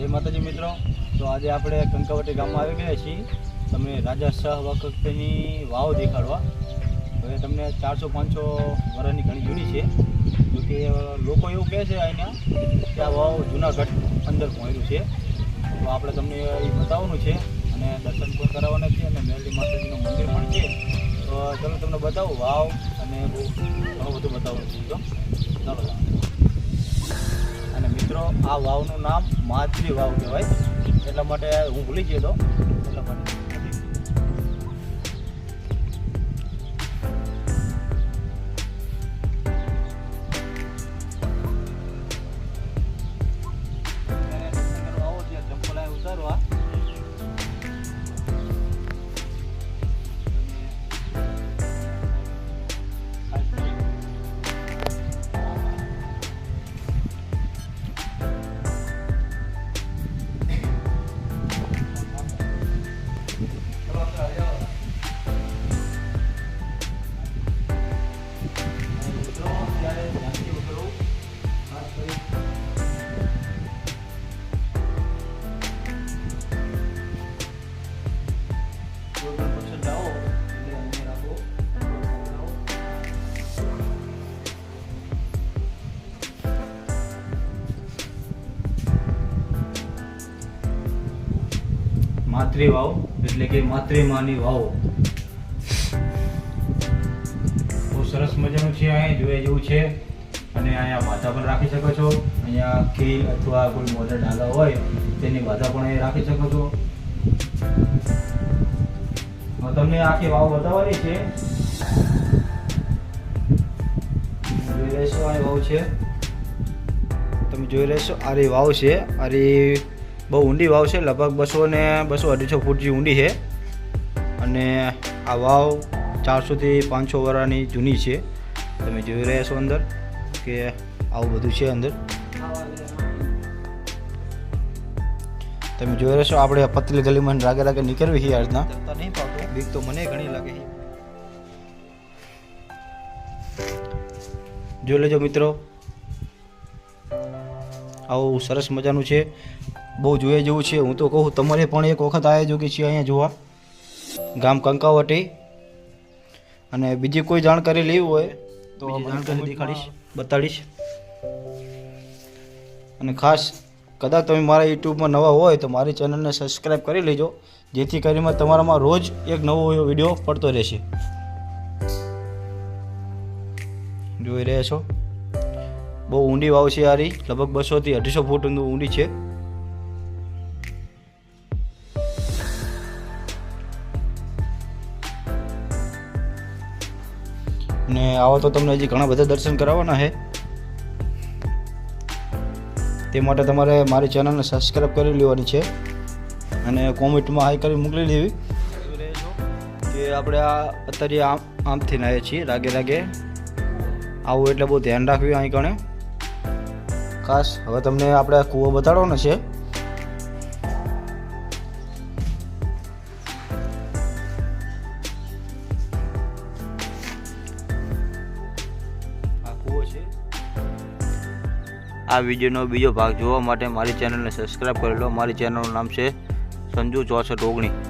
જય માતાજી મિત્રો. તો આજે આપણે કંકાવટી ગામમાં આવી ગયા છીએ. તમને રાજા શાહ વખતની વાવ દેખાડવા. હવે તમને ચારસો પાંચસો વર્ષની ઘણી જૂની છે. જોકે લોકો એવું કહે છે અહીંયા કે આ વાવ જૂનાગઢ અંદર પહોંચ્યું છે. તો આપણે તમને એ બતાવવાનું છે અને દર્શન પણ કરાવવાના છે અને મેરડી માતાજીનું મંદિર પણ છે. તો ચલો તમને બતાવું વાવ અને બહુ ઘણું બધું બતાવવાનું છે. તો ચાલો. આ વાવનું નામ માછલી વાવ કહેવાય. એટલા માટે હું ભૂલી ગયો હતો. એટલા માટે માતૃ વાવ એટલે કે માતૃમાની વાવ. બહુ સરસ મજાનું છે અહીંયા જોયા જેવું છે. અને અહીંયા માથા પણ રાખી શકો છો. અહીંયા ખીલ અથવા કોઈ મોટા ડાલા હોય, તેની માતા પણ અહીંયા રાખી શકો છો. તમને આખી વાવ બતાવવાની છે. જોઈ રહેશો આ વાવ છે. તમે જોઈ રહેશો અરે વાવ છે. આ રી બહુ ઊંડી વાવ છે, લગભગ બસો ને બસો અઢીસો ફૂટ જેવી ઊંડી છે. અને આ વાવ ચારસોથી પાંચસો વર્ષની જૂની છે. તમે જોઈ રહ્યા છો અંદર કે આવું બધું છે અંદર. તમે જોઈ રહ્યા છો, આપણે પતલી ગલીમાં રાગે રાગે નીકળવી છીએ આ રીતના નહીં પાવતો બીક તો મને ઘણી લાગે જોઈ લેજો મિત્રો. આવું સરસ મજાનું છે. બહુ જોઈએ જેવું છે. હું તો કહું તમારે પણ એક વખત આવ્યા જો કે છીએ અહીંયા જોવા. ગામ કંકાવટી. અને બીજી કોઈ જાણકારી લેવી હોય તો જાણકારી દેખાડીશ. બતાડીશ. અને ખાસ કદાચ તમે મારા યુટ્યુબમાં નવા હોય તો મારી ચેનલને સબસ્ક્રાઈબ કરી લેજો. જેથી કરીને તમારામાં રોજ એક નવો વીડિયો પડતો રહેશે. જોઈ રહ્યા છો? બહુ ઊંડી વાવ છે આરી લગભગ બસોથી અઢીસો ફૂટ ઊંડી છે. ને આવો તો તમને હજી ઘણા બધા દર્શન કરાવવાના છે. તે માટે તમારે મારી ચેનલને સબસ્ક્રાઈબ કરી લેવાની છે. અને કોમેન્ટમાં હાઈ કરી મોકલી લેવી કે આપણે આ અત્યારે આમ આમથી નાહીએ છીએ, રાગે રાગે. આવું એટલે બહુ ધ્યાન રાખવી અહીં કણે. ખાસ હવે તમને આપણે કૂવો બતાડવાનો છે. કૂવો છે. આ વિડીયોનો બીજો ભાગ જોવા માટે મારી ચેનલને સબસ્ક્રાઈબ કરી લો. મારી ચેનલનું નામ છે સંજુ ચોસઠ ઓગણીસ